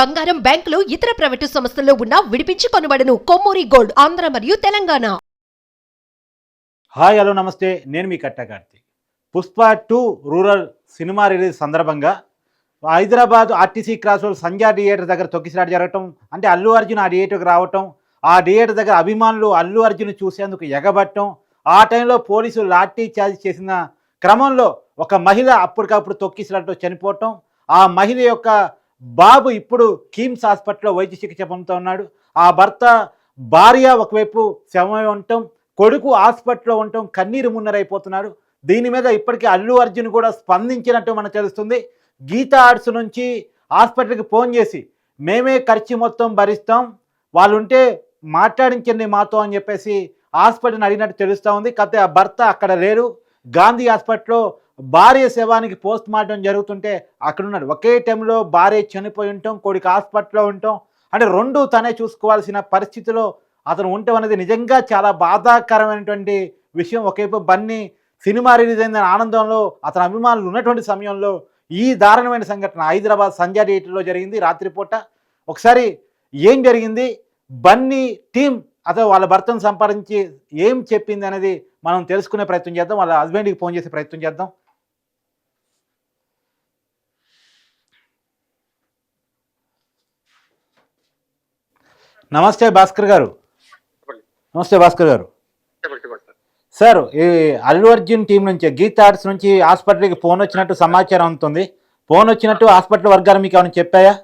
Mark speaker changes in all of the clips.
Speaker 1: బంగారం బ్యాంకులు ఇతర ప్రైవేటు సంస్థల్లో ఉన్న విడిపించి కొనబడను. కొమ్మూరి గోల్డ్ ఆంధ్ర మరియు తెలంగాణ.
Speaker 2: హాయ్ హలో నమస్తే. నేను మీ కట్టకార్తి Pushpa two rural cinema release సందర్భంగా Hyderabad RTC cross road Sandhya theatre దగ్గర తొక్కిసిరాడు జరగటం అంటే అల్లు అర్జున్ ఆ థియేటర్కి రావటం ఆ థియేటర్ దగ్గర అభిమానులు అల్లు అర్జున్ చూసేందుకు ఎగబట్టం ఆ టైంలో పోలీసులు లాఠీ చార్జ్ చేసిన క్రమంలో ఒక మహిళ అప్పటికప్పుడు తొక్కిసలాటతో చనిపోవటం ఆ మహిళ యొక్క బాబు ఇప్పుడు కీమ్స్ హాస్పిటల్లో వైద్య చికిత్స పొందుతూ ఉన్నాడు. ఆ భర్త భార్య ఒకవైపు శవమై ఉండటం కొడుకు హాస్పిటల్లో ఉండటం కన్నీరు మున్నరైపోతున్నాడు. దీని మీద ఇప్పటికీ అల్లు అర్జున్ కూడా స్పందించినట్టు మనకు తెలుస్తుంది. గీతా ఆర్ట్స్ నుంచి హాస్పిటల్కి ఫోన్ చేసి మేమే ఖర్చు మొత్తం భరిస్తాం. వాళ్ళు ఉంటే మాట్లాడించండి మాతో అని చెప్పేసి హాస్పిటల్ని అడిగినట్టు తెలుస్తూ ఉంది. కాకపోతే ఆ భర్త అక్కడ లేరు గాంధీ హాస్పిటల్లో భార్య శవానికి పోస్ట్ మార్టం జరుగుతుంటే అక్కడ ఉన్నాడు ఒకే టైంలో భార్య చనిపోయి ఉంటాం కొడుకు హాస్పిటల్లో ఉంటాం అంటే రెండు తనే చూసుకోవాల్సిన పరిస్థితిలో అతను ఉండటం అనేది నిజంగా చాలా బాధాకరమైనటువంటి విషయం. ఒకవైపు బన్నీ సినిమా రిలీజ్ అయిన ఆనందంలో అతని అభిమానులు ఉన్నటువంటి సమయంలో ఈ దారుణమైన సంఘటన హైదరాబాద్ సంధ్యా థియేటర్లో జరిగింది రాత్రిపూట. ఒకసారి ఏం జరిగింది? బన్నీ టీం అతను వాళ్ళ భర్తను సంపాదించి ఏం చెప్పింది అనేది మనం తెలుసుకునే ప్రయత్నం చేద్దాం. వాళ్ళ హస్బెండ్కి ఫోన్ చేసే ప్రయత్నం చేద్దాం. నమస్తే భాస్కర్ గారు. నమస్తే భాస్కర్ గారు.
Speaker 3: సార్
Speaker 2: ఈ అల్లు అర్జున్ టీం నుంచి గీతా ఆర్ట్స్ నుంచి హాస్పిటల్కి ఫోన్ వచ్చినట్టు సమాచారం అందుతుంది. ఫోన్ వచ్చినట్టు హాస్పిటల్ వర్గాలు మీకు ఏమైనా చెప్పాయా?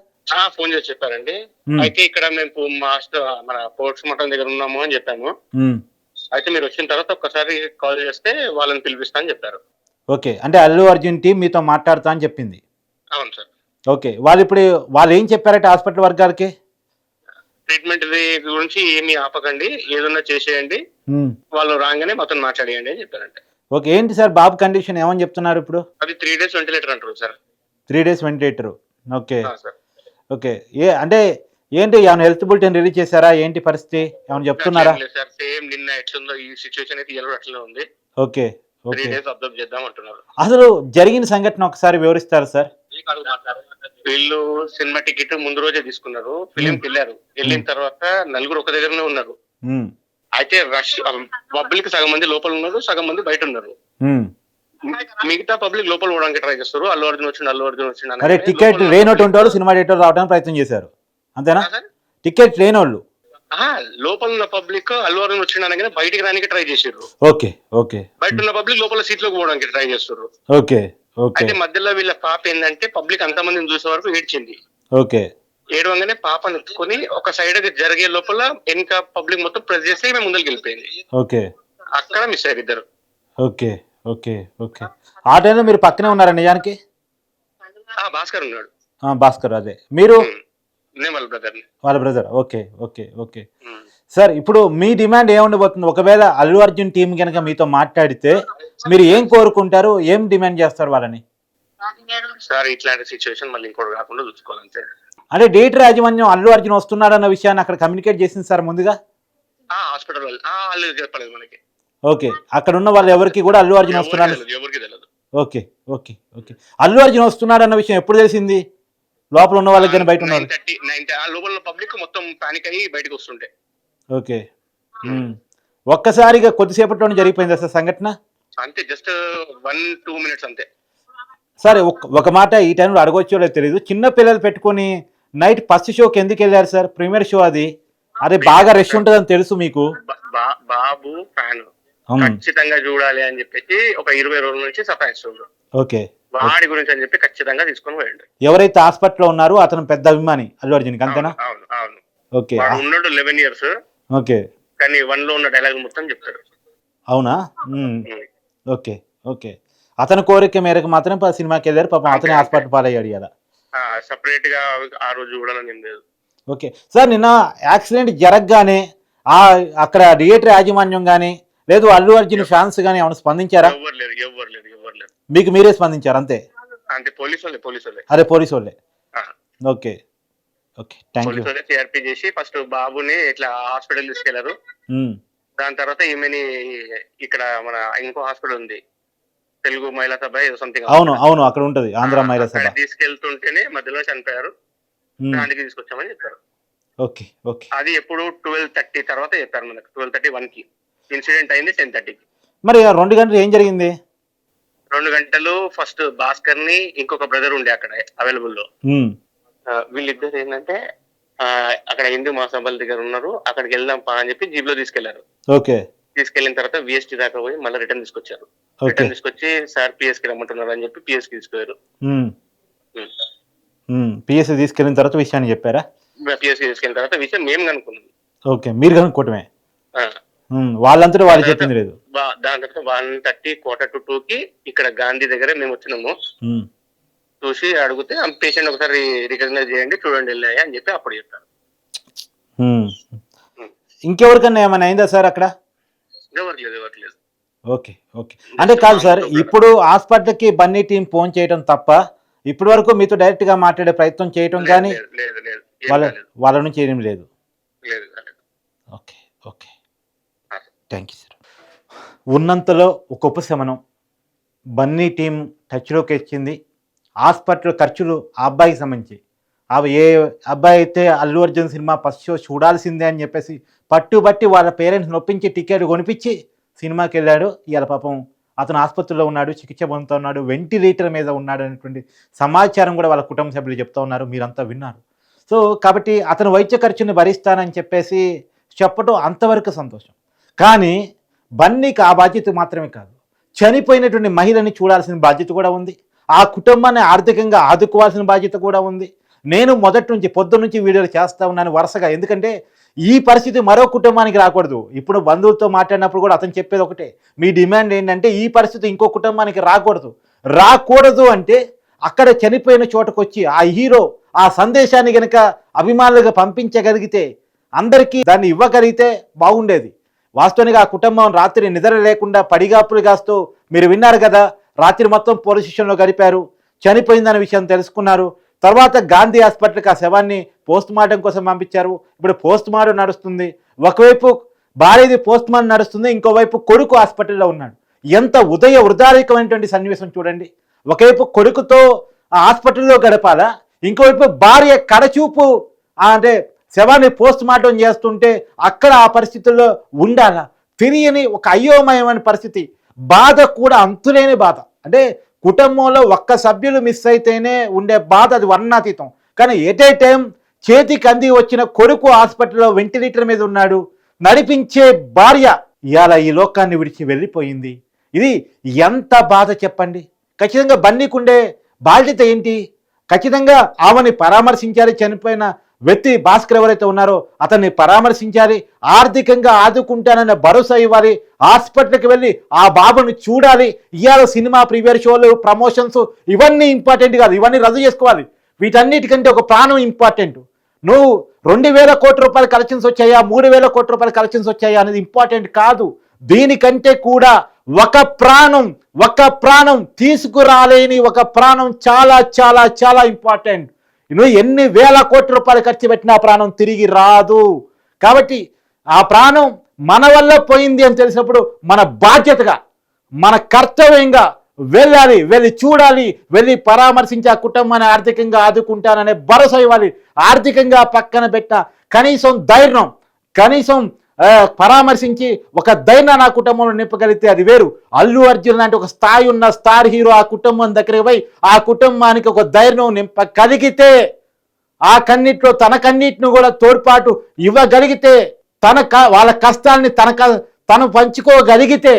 Speaker 3: ఫోన్ చేసి చెప్పారండి. అయితే ఇక్కడ మేము పో- మా హాస్టల్ మన పోర్ట్స్ మఠం దగ్గర ఉన్నాము అని చెప్పాము. అయితే మీరు వచ్చిన తర్వాత ఒక్కసారి కాల్ చేస్తే వాళ్ళని పిలిపిస్తా అని చెప్పారు.
Speaker 2: ఓకే అంటే అల్లు అర్జున్ టీం మీతో మాట్లాడుతా అని చెప్పింది.
Speaker 3: అవును సార్.
Speaker 2: ఓకే వాళ్ళు ఇప్పుడు వాళ్ళు ఏం చెప్పారట హాస్పిటల్ వర్గాలకి?
Speaker 3: ట్రీట్మెంట్ గురించి ఏమీ ఆపకండి ఏదన్నా చేసేయండి వాళ్ళు రాగానే మాతో మాట్లాడేయండి అని చెప్పారంటే.
Speaker 2: ఓకే ఏంటి సార్ బాబు కండిషన్? ఏమని చెప్తున్నారు ఇప్పుడు?
Speaker 3: అది త్రీ డేస్ వెంటిలేటర్ అంటారు sir.
Speaker 2: Three days ventilator okay. Okay. ఏ అంటే ఏంటి ఏమైనా హెల్త్ బులెటిన్ రిలీజ్ చేశారా? ఏంటి పరిస్థితి? ఏమైనా చెప్తున్నారా?
Speaker 3: అట్లేం సార్. సేమ్ నిన్న ఎట్లుందో ఈ సిచ్యువేషన్ అయితే ఇలా అట్లనే ఉంది.
Speaker 2: Okay
Speaker 3: three
Speaker 2: okay.
Speaker 3: Days observe చేద్దాం అంటున్నారు.
Speaker 2: అసలు జరిగిన సంఘటన ఒకసారి వివరిస్తారా సార్?
Speaker 3: వీళ్ళు సినిమా టికెట్ ముందు రోజే తీసుకున్నారు. ఫిలిం వెళ్ళారు. వెళ్ళిన తర్వాత నలుగురు ఒక దగ్గరనే ఉన్నారు. అయితే రష్ పబ్లిక్ సగం మంది లోపల ఉన్నారు సగం మంది బయట ఉన్నారు. మిగతా పబ్లిక్ లోపల పోవడానికి ట్రై చేస్తారు. అల్లు అర్జున్ వచ్చిండు అల్లు అర్జున్ వచ్చిండు
Speaker 2: అరే టికెట్ లేనటువంటి వాళ్ళు సినిమా థియేటర్ రావడానికి ప్రయత్నం చేశారు. అంతేనా? టికెట్ లేనోళ్ళు
Speaker 3: ఆహా, లోపల ఉన్న పబ్లిక్ అల్లు అర్జున్ వచ్చిండు అనగానే బయటికి రానికి ట్రై చేసారు
Speaker 2: ఓకే ఓకే.
Speaker 3: బయట ఉన్న పబ్లిక్ లోపల సీట్లోకి పోవడానికి ట్రై చేస్తారు
Speaker 2: ఓకే.
Speaker 3: అయితే మధ్యలో వీళ్ళ పాప ఏంటంటే పబ్లిక్ అంత మందిని చూసే వరకు ఏడ్చింది.
Speaker 2: ఓకే.
Speaker 3: ఏడవంగానే పాపను ఎత్తుకొని ఒక సైడ్ జరిగే లోపల వెనక పబ్లిక్ మొత్తం ప్రెస్ చేస్తే మేము ముందరికి వెళ్ళిపోయింది.
Speaker 2: ఓకే.
Speaker 3: అక్కడ మిస్ అయ్యారు ఇద్దరు.
Speaker 2: ఓకే. ఓకే. ఓకే. ఆ టైంలో మీరు పక్కనే ఉన్నారా నిజానికి?
Speaker 3: భాస్కర్ ఉన్నాడు.
Speaker 2: భాస్కర్ అదే. మీరు?
Speaker 3: వాళ్ళ బ్రదర్
Speaker 2: వాళ్ళ brother. Okay. Okay. Okay. Sir ఇప్పుడు మీ డిమాండ్ ఏముండబోతుంది? ఒకవేళ అల్లు అర్జున్ టీం కనుక మీతో మాట్లాడితే మీరు ఏం కోరుకుంటారు? ఏం డిమాండ్ చేస్తారు వాళ్ళని?
Speaker 3: సార్ ఇట్లాంటి సిచ్యువేషన్ మళ్ళీ ఇంకోటి చూసుకోవాలంతే.
Speaker 2: అంటే డేట్ యాజమాన్యం అల్లు అర్జున్ వస్తున్నాడన్న విషయాన్ని అక్కడ కమ్యూనికేట్ చేసింది సార్ ముందుగా?
Speaker 3: ఆ హాస్పిటల్ వాళ్ళు. ఆ, వాళ్ళు చెప్పలేదు మనకి.
Speaker 2: ఓకే. అక్కడ ఉన్న వాళ్ళు ఎవరికి కూడా అల్లు అర్జున్ వస్తున్నాడు?
Speaker 3: తెలియదు ఎవరికి తెలియదు
Speaker 2: okay okay okay. Allu Arjun వస్తున్నాడు అన్న విషయం ఎప్పుడు తెలిసింది? లోపల ఉన్న వాళ్ళకి కానీ బయట ఉన్న
Speaker 3: నైన్
Speaker 2: వాళ్ళకి
Speaker 3: థర్టీ నైన్ ఆ లోపల పబ్లిక్ మొత్తం పానిక్ అయ్యి బయటకు వస్తుంటే.
Speaker 2: ఓకే. ఒక్కసారిగా కొద్దిసేపట్లోనే జరిగిపోయింది సార్ సంఘటన?
Speaker 3: అంతే జస్ట్ వన్ టూ మినిట్స్ అంతే.
Speaker 2: సరే ఒక మాట ఈ టైంలో అడగొచ్చో లేదో తెలియదు చిన్న పిల్లలు పెట్టుకొని నైట్ ఫస్ట్ షోకి ఎందుకు వెళ్ళారు సార్? ప్రీమియర్ షో అది? అదే బాగా రష్ ఉంటుందని తెలుసు మీకు.
Speaker 3: బాబు ఫ్యాన్. ఖచ్చితంగా చూడాలి అని చెప్పేసి ఒక ఇరవై రోజుల నుంచి సతాయిస్తుండ్రు
Speaker 2: ఓకే.
Speaker 3: వాడి గురించి అని చెప్పి ఖచ్చితంగా తీసుకొని పోయిండు.
Speaker 2: ఎవరైతే హాస్పిటల్లో ఉన్నారో అతను పెద్ద అభిమాని అల్లు అర్జున్కి అంతేనా?
Speaker 3: అవును అవును
Speaker 2: ఓకే.
Speaker 3: ఉన్నాడు లెవెన్ ఇయర్స్
Speaker 2: ఓకే.
Speaker 3: కానీ వన్లో ఉన్న డైలాగ్ మొత్తం చెప్తాడు.
Speaker 2: అవునా. Okay okay. అతని కోరిక మేరకు మాత్రం సినిమాకి వెళ్ళారు. పాపం అతనే
Speaker 3: అంతే,
Speaker 2: హాస్పిటల్ పాలయ్యాడు కదా
Speaker 3: సపరేట్గా ఆ రోజు చూడాలని ఏం లేదు.
Speaker 2: ఓకే. సార్ నిన్న యాక్సిడెంట్ జరగగానే ఆ అక్కడ థియేటర్ యాజమాన్యం కానీ లేదు అల్లు అర్జున్ ఫ్యాన్స్ కానీ ఏమైనా స్పందించారా? మీకు మీరే స్పందించారు అంతే?
Speaker 3: అంటే పోలీసు వాళ్ళే పోలీసు వాళ్ళే.
Speaker 2: అరే పోలీసు వాళ్ళే. Okay okay. థ్యాంక్ యూ
Speaker 3: చేసి ఫస్ట్ బాబుని ఇట్లా హాస్పిటల్ తీసుకెళ్ళారు. దాని తర్వాత ఈమెని ఇక్కడ మన ఇంకో హాస్పిటల్ ఉంది. తెలుగు మహిళా సభ ఏదో సంథింగ్
Speaker 2: అవును అవును అక్కడ ఉంటది ఆంధ్ర మహిళా సభ.
Speaker 3: తీసుకెళ్తుంటేనే మధ్యలో చనిపోయారు. దానికి తీసుకొచ్చామని చెప్పారు.
Speaker 2: Okay okay.
Speaker 3: అది ఎప్పుడు ట్వెల్వ్ థర్టీ తర్వాత చెప్పారు మనకు ట్వెల్వ్ థర్టీ వన్కి. ఇన్సిడెంట్ అయింది టెన్ థర్టీకి
Speaker 2: మరి రెండు గంటలు ఏం జరిగింది?
Speaker 3: రెండు గంటలు ఫస్ట్ భాస్కర్ని ఇంకొక బ్రదర్ ఉండే అక్కడ అవైలబుల్లో వీళ్ళిద్దరు ఏంటంటే అక్కడ హిందూ మహాసభల దగ్గర ఉన్నారు. అక్కడికి వెళ్దాం పా అని చెప్పి జీప్లో తీసుకెళ్ళారు.
Speaker 2: ఓకే.
Speaker 3: తీసుకెళ్ళిన తర్వాత విఎస్టీ దాకా పోయి మళ్ళీ రిటర్న్ తీసుకొచ్చారు. రిటర్న్ తీసుకొచ్చి సార్ పిఎస్కి రమ్మంటున్నారు అని చెప్పి పిఎస్కి
Speaker 2: ఉమ్, పిఎస్సి తీసుకెళ్ళిన తర్వాత విషయాన్ని చెప్పారా?
Speaker 3: పిఎస్కి తీసుకెళ్ళిన తర్వాత విషయం మేము కనుక్కున్నాం.
Speaker 2: ఓకే. మీరు కనుక్కోవటమే? వాళ్ళంతటా వాళ్ళు చెప్పింది లేదు.
Speaker 3: దాని తర్వాత one thirty quarter to two కి ఇక్కడ గాంధీ దగ్గర మేము వచ్చినాము. చూసి అడిగితే పేషెంట్ ఒకసారి రికగ్నైజ్ చేయండి చూడండి వెళ్ళాయి అని చెప్పి అప్పుడు చెప్పారు
Speaker 2: ఉమ్. ఇంకెవరికన్నా ఏమైనా అయిందా సార్ అక్కడ?
Speaker 3: ఎవరు లేదు ఎవరు లేదు.
Speaker 2: Okay okay. అంటే కాదు సార్ ఇప్పుడు హాస్పిటల్కి బన్నీ టీం ఫోన్ చేయడం తప్ప ఇప్పటి వరకు మీతో డైరెక్ట్గా మాట్లాడే ప్రయత్నం చేయటం
Speaker 3: లేదు,
Speaker 2: కానీ వాళ్ళ. వాళ్ళ నుంచి ఏం లేదు. Okay okay. Thank you sir. ఉన్నంతలో ఒక ఉపశమనం. బన్నీ టీం టచ్లోకి వచ్చింది హాస్పిటల్ ఖర్చులు ఆ అబ్బాయికి సంబంధించి. అవి ఏ అబ్బాయి అయితే Allu Arjun cinema first show చూడాల్సిందే అని చెప్పేసి పట్టుబట్టి వాళ్ళ పేరెంట్స్ నొప్పించి టికెట్ కొనిపించి సినిమాకి వెళ్ళాడు. ఇవాళ పాపం అతను ఆసుపత్రిలో ఉన్నాడు చికిత్స పొందుతూ ఉన్నాడు వెంటిలేటర్ మీద ఉన్నాడు అనేటువంటి సమాచారం కూడా వాళ్ళ కుటుంబ సభ్యులు చెప్తా ఉన్నారు. మీరంతా విన్నారు. సో కాబట్టి అతను వైద్య ఖర్చుని భరిస్తానని చెప్పేసి చెప్పడం అంతవరకు సంతోషం. కానీ బన్నీకి ఆ బాధ్యత మాత్రమే కాదు. చనిపోయినటువంటి మహిళని చూడాల్సిన బాధ్యత కూడా ఉంది. ఆ కుటుంబాన్ని ఆర్థికంగా ఆదుకోవాల్సిన బాధ్యత కూడా ఉంది. నేను మొదటి నుంచి పొద్దు నుంచి వీడియోలు చేస్తూ ఉన్నాను వరుసగా. ఎందుకంటే ఈ పరిస్థితి మరో కుటుంబానికి రాకూడదు. ఇప్పుడు బంధువులతో మాట్లాడినప్పుడు కూడా అతను చెప్పేది ఒకటే. మీ డిమాండ్ ఏంటంటే ఈ పరిస్థితి ఇంకో కుటుంబానికి రాకూడదు. రాకూడదు అంటే అక్కడ చనిపోయిన చోటకొచ్చి ఆ హీరో ఆ సందేశాన్ని గనక అభిమానులుగా పంపించగలిగితే అందరికీ దాన్ని ఇవ్వగలిగితే బాగుండేది. వాస్తవానికి ఆ కుటుంబం రాత్రి నిద్ర లేకుండా పడిగాపులు కాస్తూ మీరు విన్నారు కదా రాత్రి మొత్తం పోలీస్ స్టేషన్లో గడిపారు. చనిపోయిందనే విషయం తెలుసుకున్నారు. తర్వాత గాంధీ హాస్పిటల్కి ఆ శవాన్ని పోస్ట్ మార్టం కోసం పంపించారు. ఇప్పుడు పోస్ట్ మార్టం నడుస్తుంది. ఒకవైపు భార్యది పోస్ట్ మార్టం నడుస్తుంది. ఇంకోవైపు కొడుకు హాస్పిటల్లో ఉన్నాడు. ఎంత ఉదయ ఉదారికమైనటువంటి సన్నివేశం చూడండి. ఒకవైపు కొడుకుతో ఆ హాస్పిటల్లో గడపాలా? ఇంకోవైపు భార్య కడచూపు అంటే శవాన్ని పోస్ట్ మార్టం చేస్తుంటే అక్కడ ఆ పరిస్థితుల్లో ఉండాలా? తెలియని ఒక అయోమయమైన పరిస్థితి. బాధ కూడా అంతులేని బాధ. అంటే కుటుంబంలో ఒక్క సభ్యులు మిస్ అయితేనే ఉండే బాధ అది వర్ణాతీతం. కానీ ఎట్ ఏ టైం చేతికి అంది వచ్చిన కొడుకు హాస్పిటల్లో వెంటిలేటర్ మీద ఉన్నాడు. నడిపించే భార్య ఇవాళ ఈ లోకాన్ని విడిచి వెళ్ళిపోయింది. ఇది ఎంత బాధ చెప్పండి? ఖచ్చితంగా బన్నీకుండే బాధ్యత ఏంటి? ఖచ్చితంగా ఆమెని పరామర్శించాలి చనిపోయిన వ్యక్తి భాస్కర్ ఎవరైతే ఉన్నారో అతన్ని పరామర్శించాలి ఆర్థికంగా ఆదుకుంటానన్న భరోసా ఇవ్వాలి హాస్పిటల్కి వెళ్ళి ఆ బాబుని చూడాలి. ఇవాళ సినిమా ప్రీవియర్ షోలు ప్రమోషన్స్ ఇవన్నీ ఇంపార్టెంట్ కాదు. ఇవన్నీ రద్దు చేసుకోవాలి. వీటన్నిటికంటే ఒక ప్రాణం ఇంపార్టెంట్ నువ్వు రెండు వేల కోట్ల రూపాయలు కలెక్షన్స్ వచ్చాయా మూడు వేల కోట్ల రూపాయలు కలెక్షన్స్ వచ్చాయా అనేది ఇంపార్టెంట్ కాదు. దీనికంటే కూడా ఒక ప్రాణం ఒక ప్రాణం తీసుకురాలేని ఒక ప్రాణం చాలా చాలా చాలా ఇంపార్టెంట్ నువ్వు ఎన్ని వేల కోట్ల రూపాయలు ఖర్చు పెట్టినా ప్రాణం తిరిగి రాదు. కాబట్టి ఆ ప్రాణం మన వల్ల పోయింది అని తెలిసినప్పుడు మన బాధ్యతగా మన కర్తవ్యంగా వెళ్ళాలి వెళ్ళి చూడాలి వెళ్ళి పరామర్శించి ఆ కుటుంబాన్ని ఆర్థికంగా ఆదుకుంటాననే భరోసా ఇవ్వాలి. ఆర్థికంగా పక్కన పెట్టిన కనీసం ధైర్యం కనీసం పరామర్శించి ఒక దైన నా కుటుంబంలో నింపగలిగితే అది వేరు. అల్లు అర్జున్ లాంటి ఒక స్థాయి ఉన్న స్టార్ హీరో ఆ కుటుంబం దగ్గరికి పోయి ఆ కుటుంబానికి ఒక ధైర్యం నింపగలిగితే ఆ కన్నిట్లో తన కన్నిటిని కూడా తోడ్పాటు ఇవ్వగలిగితే తన క- వాళ్ళ కష్టాన్ని తన తను పంచుకోగలిగితే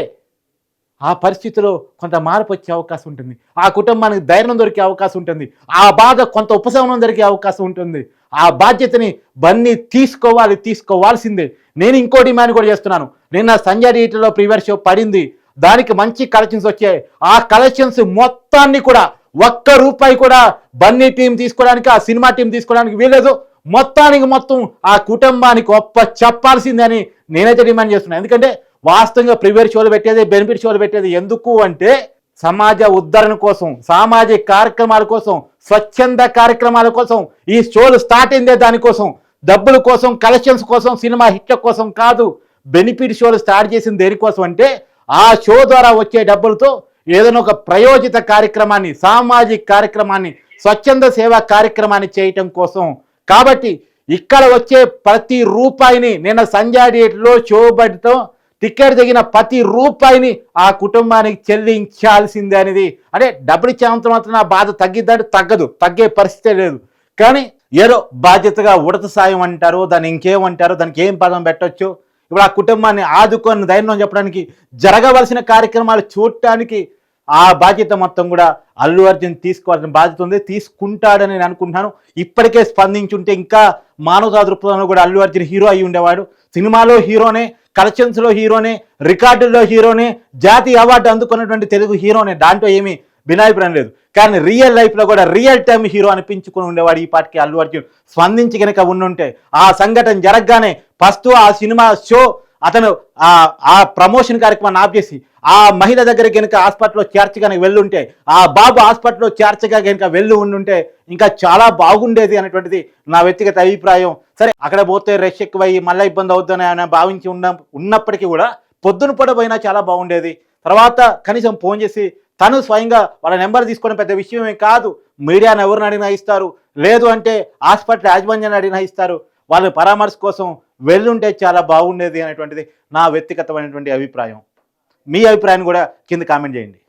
Speaker 2: ఆ పరిస్థితిలో కొంత మార్పు వచ్చే అవకాశం ఉంటుంది. ఆ కుటుంబానికి ధైర్యం దొరికే అవకాశం ఉంటుంది. ఆ బాధ కొంత ఉపశమనం దొరికే అవకాశం ఉంటుంది. ఆ బాధ్యతని బన్నీ తీసుకోవాలి తీసుకోవాల్సిందే. నేను ఇంకో డిమాండ్ కూడా చేస్తున్నాను. నిన్న సంజయ్ థియేటర్లో ప్రీవియర్ షో పడింది. దానికి మంచి కలెక్షన్స్ వచ్చాయి. ఆ కలెక్షన్స్ మొత్తాన్ని కూడా ఒక్క రూపాయి కూడా బన్నీ టీం తీసుకోవడానికి ఆ సినిమా టీం తీసుకోవడానికి వీలేదు మొత్తానికి మొత్తం ఆ కుటుంబానికి ఒప్ప చెప్పాల్సిందని నేనైతే డిమాండ్ చేస్తున్నాను ఎందుకంటే వాస్తవంగా ప్రివేర్ షోలు పెట్టేది బెనిఫిట్ షోలు పెట్టేది ఎందుకు అంటే సమాజ ఉద్ధరణ కోసం సామాజిక కార్యక్రమాల కోసం స్వచ్ఛంద కార్యక్రమాల కోసం ఈ షోలు స్టార్ట్ అయిందే దానికోసం డబ్బుల కోసం కలెక్షన్స్ కోసం సినిమా హిట్ల కోసం కాదు. బెనిఫిట్ షోలు స్టార్ట్ చేసింది దేనికోసం అంటే ఆ షో ద్వారా వచ్చే డబ్బులతో ఏదైనా ఒక ప్రయోజిత కార్యక్రమాన్ని సామాజిక కార్యక్రమాన్ని స్వచ్ఛంద సేవా కార్యక్రమాన్ని చేయటం కోసం. కాబట్టి ఇక్కడ వచ్చే ప్రతి రూపాయిని నిన్న సంజయ్ థియేటర్లో షో టిక్కెట్ టికెట్ దిగిన ప్రతి రూపాయిని ఆ కుటుంబానికి చెల్లించాల్సిందే అనేది. అంటే డబ్బులు ఇచ్చేంత మాత్రం నా బాధ తగ్గిద్దంటే తగ్గదు తగ్గే పరిస్థితే లేదు. కానీ ఏదో బాధ్యతగా ఉడత సాయం అంటారు దాన్ని ఇంకేమంటారు దానికి ఏం పదం పెట్టొచ్చు? ఇప్పుడు ఆ కుటుంబాన్ని ఆదుకొని ధైర్యం చెప్పడానికి జరగవలసిన కార్యక్రమాలు చూడటానికి ఆ బాధ్యత మొత్తం కూడా అల్లు అర్జున్ తీసుకోవాల్సిన బాధ్యత ఉంది తీసుకుంటాడని నేను అనుకుంటున్నాను. ఇప్పటికే స్పందించుంటే ఇంకా మానవతా దృక్పథంలో కూడా అల్లు అర్జున్ హీరో అయి ఉండేవాడు. సినిమాలో హీరోనే కలెక్షన్స్లో హీరోనే రికార్డుల్లో హీరోనే జాతీయ అవార్డు అందుకున్నటువంటి తెలుగు హీరోనే. దాంట్లో ఏమీ భిన్నాభిప్రాయం లేదు. కానీ రియల్ లైఫ్లో కూడా రియల్ టైమ్ హీరో అనిపించుకుని ఉండేవాడు ఈ పాటికి అల్లు అర్జున్. స్పందించి కనుక ఉండుంటే ఆ సంఘటన జరగగానే ఫస్ట్ ఆ సినిమా షో అతను ఆ ఆ ప్రమోషన్ కార్యక్రమాన్ని ఆప్ చేసి ఆ మహిళ దగ్గర కనుక హాస్పిటల్లో చేర్చగానే వెళ్ళుంటే ఆ బాబు హాస్పిటల్లో చేర్చగా కనుక వెళ్ళి ఉండుంటే ఇంకా చాలా బాగుండేది అనేటువంటిది నా వ్యక్తిగత అభిప్రాయం. సరే అక్కడ పోతే రష్ ఎక్కువయ్యి మళ్ళీ ఇబ్బంది అవుతుందని ఆయన భావించి ఉన్న ఉన్నప్పటికీ కూడా పొద్దున పూట పోయినా చాలా బాగుండేది. తర్వాత కనీసం ఫోన్ చేసి తను స్వయంగా వాళ్ళ నెంబర్ తీసుకోవడం పెద్ద విషయమే కాదు. మీడియాను ఎవరిని అడిగినా ఇస్తారు. లేదు అంటే హాస్పిటల్ యాజమాన్యాన్ని అడిగినా ఇస్తారు. వాళ్ళ పరామర్శ కోసం వెళ్ళుంటే చాలా బాగుండేది అనేటువంటిది నా వ్యక్తిగతమైనటువంటి అభిప్రాయం. మీ అభిప్రాయాన్ని కూడా కింద కామెంట్ చేయండి.